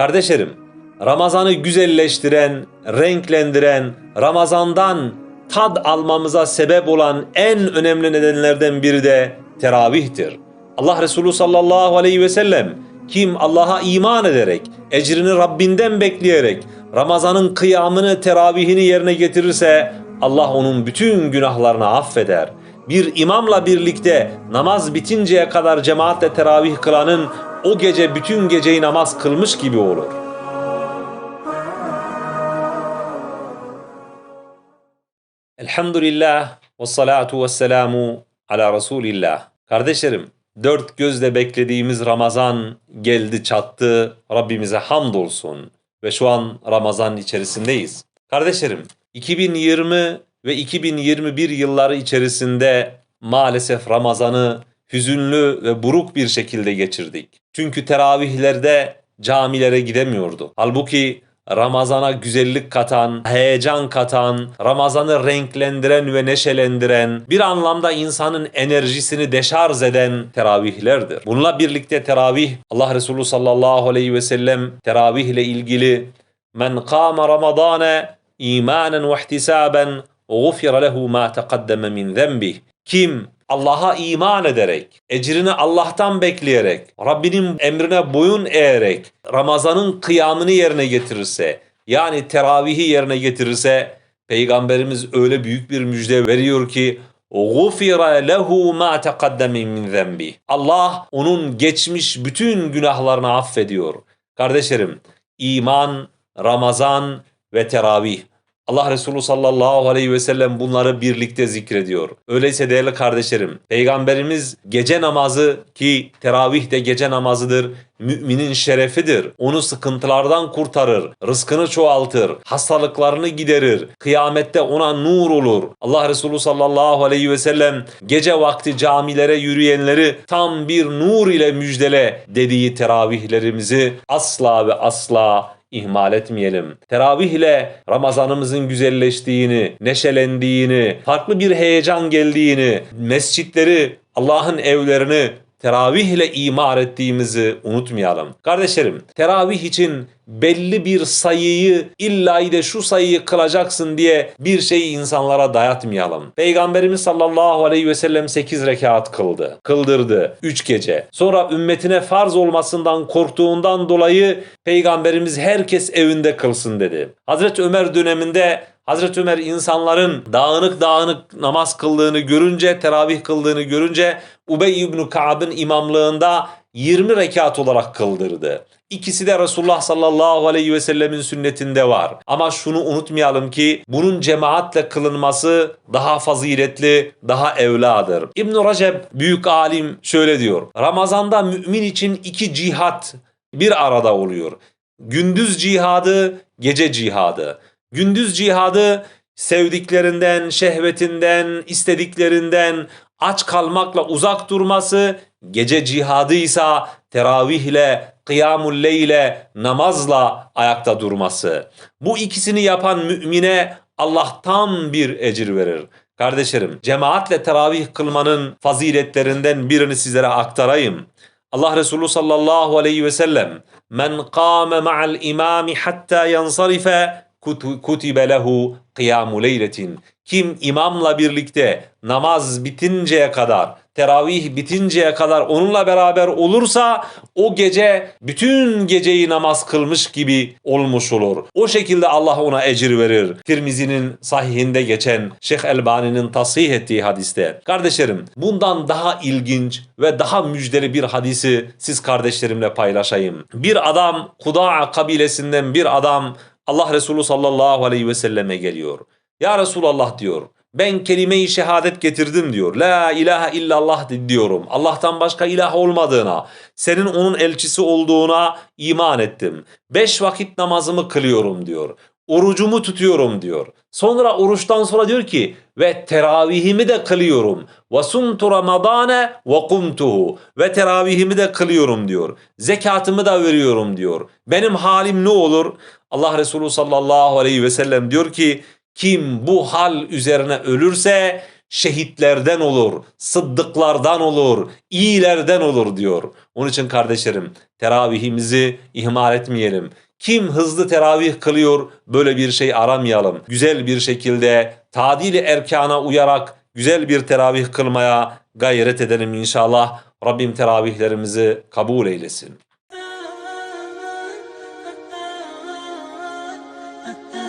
Kardeşlerim, Ramazan'ı güzelleştiren, renklendiren, Ramazan'dan tad almamıza sebep olan en önemli nedenlerden biri de teravihtir. Allah Resulü sallallahu aleyhi ve sellem kim Allah'a iman ederek, ecrini Rabbinden bekleyerek Ramazan'ın kıyamını, teravihini yerine getirirse Allah onun bütün günahlarını affeder. Bir imamla birlikte namaz bitinceye kadar cemaatle teravih kılanın o gece bütün geceyi namaz kılmış gibi olur. Elhamdülillah ve salatu ve selamu ala Resulillah. Kardeşlerim, dört gözle beklediğimiz Ramazan geldi çattı. Rabbimize hamdolsun. Ve şu an Ramazan içerisindeyiz. Kardeşlerim, 2020 ve 2021 yılları içerisinde maalesef Ramazan'ı hüzünlü ve buruk bir şekilde geçirdik. Çünkü teravihlerde camilere gidemiyordu. Halbuki Ramazana güzellik katan, heyecan katan, Ramazan'ı renklendiren ve neşelendiren, bir anlamda insanın enerjisini deşarj eden teravihlerdir. Bununla birlikte teravih, Allah Resulü sallallahu aleyhi ve sellem teravih ile ilgili men kâme ramadâne imanen ve ihtisaben gufira lehu ma taqaddeme min zenbih. Kim Allah'a iman ederek, ecrini Allah'tan bekleyerek, Rabbinin emrine boyun eğerek Ramazan'ın kıyamını yerine getirirse, yani teravihi yerine getirirse Peygamberimiz öyle büyük bir müjde veriyor ki غُفِرَ لَهُ مَا تَقَدَّمِ مِنْ ذَنْبِهِ Allah onun geçmiş bütün günahlarını affediyor. Kardeşlerim, iman, Ramazan ve teravih Allah Resulü sallallahu aleyhi ve sellem bunları birlikte zikrediyor. Öyleyse değerli kardeşlerim, Peygamberimiz gece namazı ki teravih de gece namazıdır, müminin şerefidir. Onu sıkıntılardan kurtarır, rızkını çoğaltır, hastalıklarını giderir, kıyamette ona nur olur. Allah Resulü sallallahu aleyhi ve sellem gece vakti camilere yürüyenleri tam bir nur ile müjdele dediği teravihlerimizi asla ve asla ihmal etmeyelim. Teravih ile Ramazanımızın güzelleştiğini, neşelendiğini, farklı bir heyecan geldiğini, mescitleri, Allah'ın evlerini teravih ile imar ettiğimizi unutmayalım. Kardeşlerim, teravih için belli bir sayıyı illa de şu sayıyı kılacaksın diye bir şeyi insanlara dayatmayalım. Peygamberimiz sallallahu aleyhi ve sellem 8 rekat kıldı. Kıldırdı 3 gece. Sonra ümmetine farz olmasından korktuğundan dolayı Peygamberimiz herkes evinde kılsın dedi. Hazreti Ömer döneminde Hazreti Ömer insanların dağınık dağınık namaz kıldığını görünce, teravih kıldığını görünce Ubey ibn Ka'b'ın imamlığında 20 rekat olarak kıldırdı. İkisi de Resulullah sallallahu aleyhi ve sellemin sünnetinde var. Ama şunu unutmayalım ki bunun cemaatle kılınması daha faziletli, daha evladır. İbn Recep büyük alim şöyle diyor. Ramazanda mümin için iki cihat bir arada oluyor. Gündüz cihadı, gece cihadı. Gündüz cihadı sevdiklerinden, şehvetinden, istediklerinden aç kalmakla uzak durması, gece cihadı ise teravihle, kıyamul leyle, namazla ayakta durması. Bu ikisini yapan mümine Allah tam bir ecir verir. Kardeşlerim, cemaatle teravih kılmanın faziletlerinden birini sizlere aktarayım. Allah Resulü sallallahu aleyhi ve sellem men kâme ma'al imami hatta yansarife kutibe lehu kıyamu leyletin. Kim imamla birlikte namaz bitinceye kadar, teravih bitinceye kadar onunla beraber olursa o gece bütün geceyi namaz kılmış gibi olmuş olur. O şekilde Allah ona ecir verir. Tirmizi'nin sahihinde geçen Şeyh Elbani'nin tasih ettiği hadiste. Kardeşlerim bundan daha ilginç ve daha müjdeli bir hadisi siz kardeşlerimle paylaşayım. Bir adam Kuda'a kabilesinden bir adam Allah Resulü sallallahu aleyhi ve selleme geliyor. Ya Resulallah diyor. Ben kelime-i şehadet getirdim diyor. La ilahe illallah diyorum. Allah'tan başka ilah olmadığına, senin onun elçisi olduğuna iman ettim. Beş vakit namazımı kılıyorum diyor. Orucumu tutuyorum diyor. Sonra oruçtan sonra diyor ki ve teravihimi de kılıyorum. Ve ramadane ve kumtuhu. Ve teravihimi de kılıyorum diyor. Zekatımı da veriyorum diyor. Benim halim ne olur? Allah Resulü sallallahu aleyhi ve sellem diyor ki kim bu hal üzerine ölürse şehitlerden olur, sıddıklardan olur, iyilerden olur diyor. Onun için kardeşlerim teravihimizi ihmal etmeyelim. Kim hızlı teravih kılıyor böyle bir şey aramayalım. Güzel bir şekilde tadili erkana uyarak güzel bir teravih kılmaya gayret edelim inşallah. Rabbim teravihlerimizi kabul eylesin.